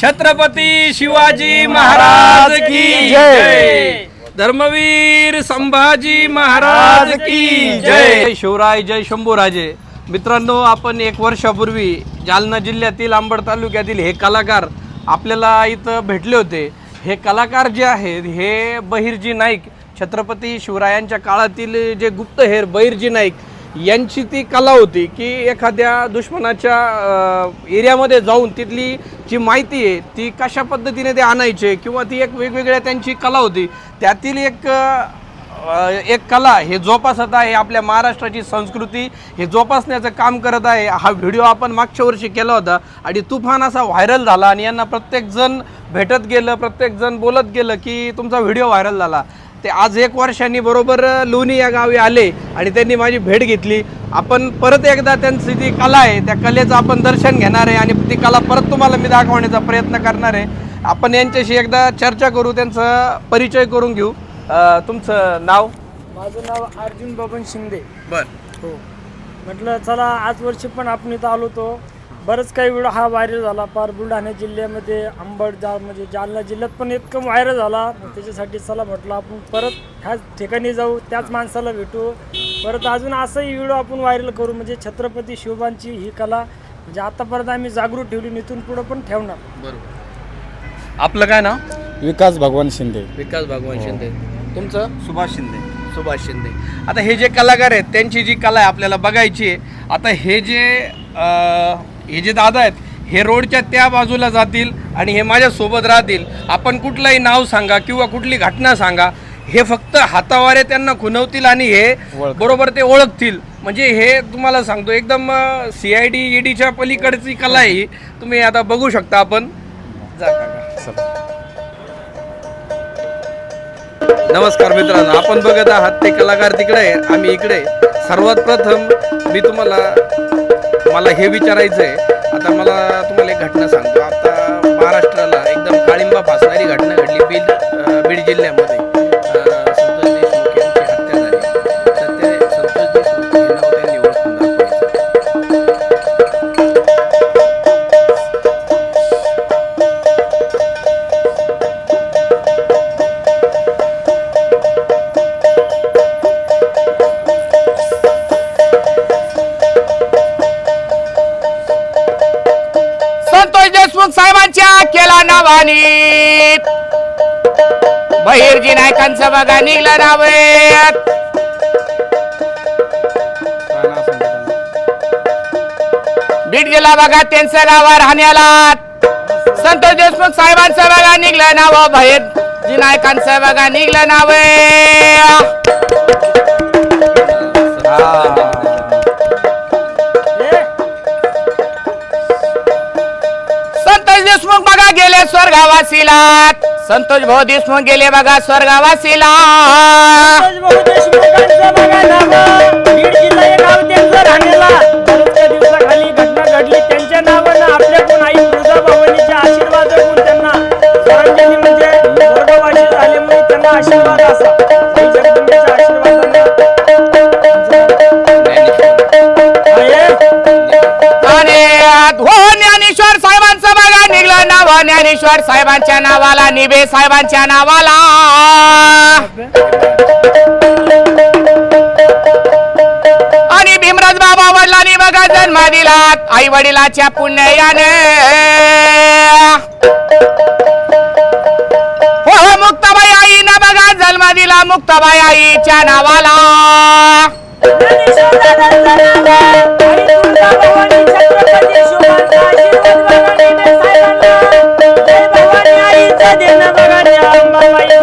छत्रपती शिवाजी महाराज की जय. धर्मवीर संभाजी महाराज की जय. शिवराय जय शंभूराजे. मित्रांनो आपण एक वर्षापूर्वी जालना जिल्ह्यातील अंबड तालुक्यातील हे कलाकार आपल्याला इथं भेटले होते. हे कलाकार जे आहेत हे बहिर्जी नाईक छत्रपती शिवरायांच्या काळातील जे गुप्तहेर बहिर्जी नाईक यांची ती कला होती की एखाद्या दुश्मनाच्या एरियामध्ये जाऊन तिथली जी माहिती आहे ती कशा पद्धतीने ते आणायचे किंवा ती एक वेगवेगळ्या त्यांची कला होती त्यातील एक एक कला हे जोपासत आहे आपल्या महाराष्ट्राची संस्कृती हे जोपासण्याचं काम करत आहे. हा व्हिडिओ आपण मागच्या वर्षी केला होता आणि तुफान असा व्हायरल झाला आणि यांना प्रत्येकजण भेटत गेलं प्रत्येकजण बोलत गेलं की तुमचा व्हिडिओ व्हायरल झाला. ते आज एक वर्षांनी बरोबर लोणी या गावी आले आणि त्यांनी माझी भेट घेतली. आपण परत एकदा त्यांची ती कला आहे त्या कलेचं आपण दर्शन घेणार आहे आणि ती कला परत तुम्हाला मी दाखवण्याचा प्रयत्न करणार आहे. आपण यांच्याशी एकदा चर्चा करू त्यांचा परिचय करून घेऊ. अं, तुमचं नाव? माझं नाव अर्जुन बबन शिंदे. बर. हो. म्हटलं चला आज वर्षी पण आपण इथं आलो तो बरंच काही व्हिडिओ हा व्हायरल झाला. पार बुलढाणा जिल्ह्यामध्ये अंबड जा म्हणजे जालना जिल्ह्यात पण इतकं व्हायरल झाला. त्याच्यासाठी चला म्हटलं आपण परत ह्याच ठिकाणी जाऊ त्याच माणसाला भेटू. परत अजून असंही व्हिडिओ आपण व्हायरल करू म्हणजे छत्रपती शिवबांची ही कला म्हणजे आतापर्यंत आम्ही जागृत ठेवली इथून पुढं पण ठेवणार. बरोबर. आपलं काय नाव? विकास भगवान शिंदे. विकास भगवान शिंदे. तुमचं? सुभाष शिंदे. सुभाष शिंदे. आता हे जे कलाकार आहेत त्यांची जी कला आहे आपल्याला बघायची आहे. आता हे जे हे जे दादा आहेत हे रोडच्या त्या बाजूला जातील आणि हे माझ्या सोबत राहतील आपण कुठलंही नाव सांगा किंवा कुठली घटना सांगा हे फक्त हातावारे त्यांना खुनवतील आणि हे. बरोबर ते ओळखतील म्हणजे हे तुम्हाला सांगतो एकदम सी आय डी ईडीच्या पलीकडची कला आहे ही. तुम्ही आता बघू शकता आपण. नमस्कार मित्रांनो आपण बघत आहात ते कलाकार तिकडे आम्ही इकडे. सर्वात प्रथम मी तुम्हाला मला हे विचारायचं आहे आता मला तुम्हाला एक घटना सांगतो. आता महाराष्ट्राला एकदम काळिंबा फासणारी घटना घडली बीड बीड जिल्ह्यामध्ये. केला नवानी. बहिर्जी नायकांचं बघा निघलं नावेत बीड जिल्हा बघा त्यांचं नाव राहण्याला संतोष देशमुख साहेबांचं बघा निघलं नाव. बहिर्जी नायकांचं बघा निघलं नाव. स्वर्गावासीला संतोष भाऊ देशमुख गेले बघा स्वर्गावासीला. ज्ञानेश्वर साहेबांच्या नावाला निबे साहेबांच्या नावाला. आणि भीमराज बाबा वडिलांनी बघा जन्म दिला आई वडिलाच्या पुण्याने हो, हो मुक्ताबाई आईनं बघा जन्म दिला मुक्ताबाई आईच्या नावाला.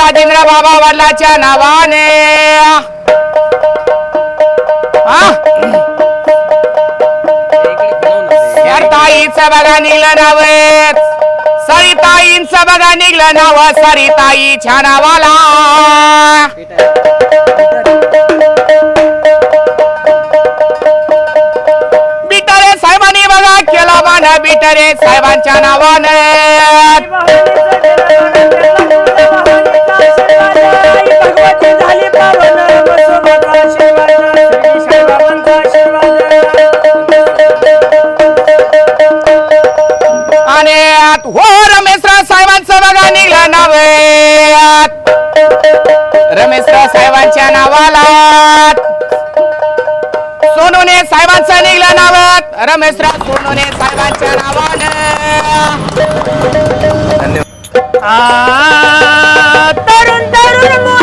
राजेंद्र बाबा वडलाच्या नावाने. ताईच बघा निघलं नाव. सरी नावाला. बिटरे साहेबांनी बघा केला मान बिटरे साहेबांच्या नावाने. साहेबांचं निघलं नाव. रमेशराव सोनूने साहेबांच्या नावानं. आ, तरुण तरुण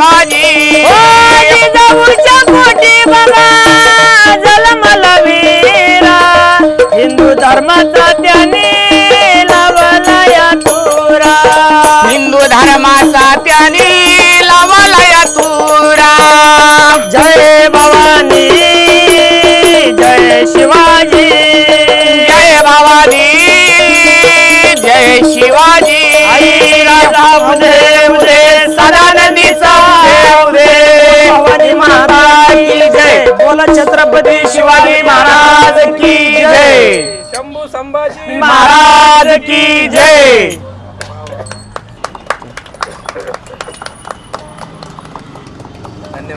ओ जिजाऊच्या पोटी बघा जलमला वीरा. हिंदू धर्माचा त्याने लावला या तुरा हिंदू धर्माचा त्याने लावला या तुरा जय भवानी जय शिवाजी. जय भवानी जय शिवाजी. राजा बोला छत्रपती शिवाजी महाराज की जय. शंभू संभाजी. महाराज की जय.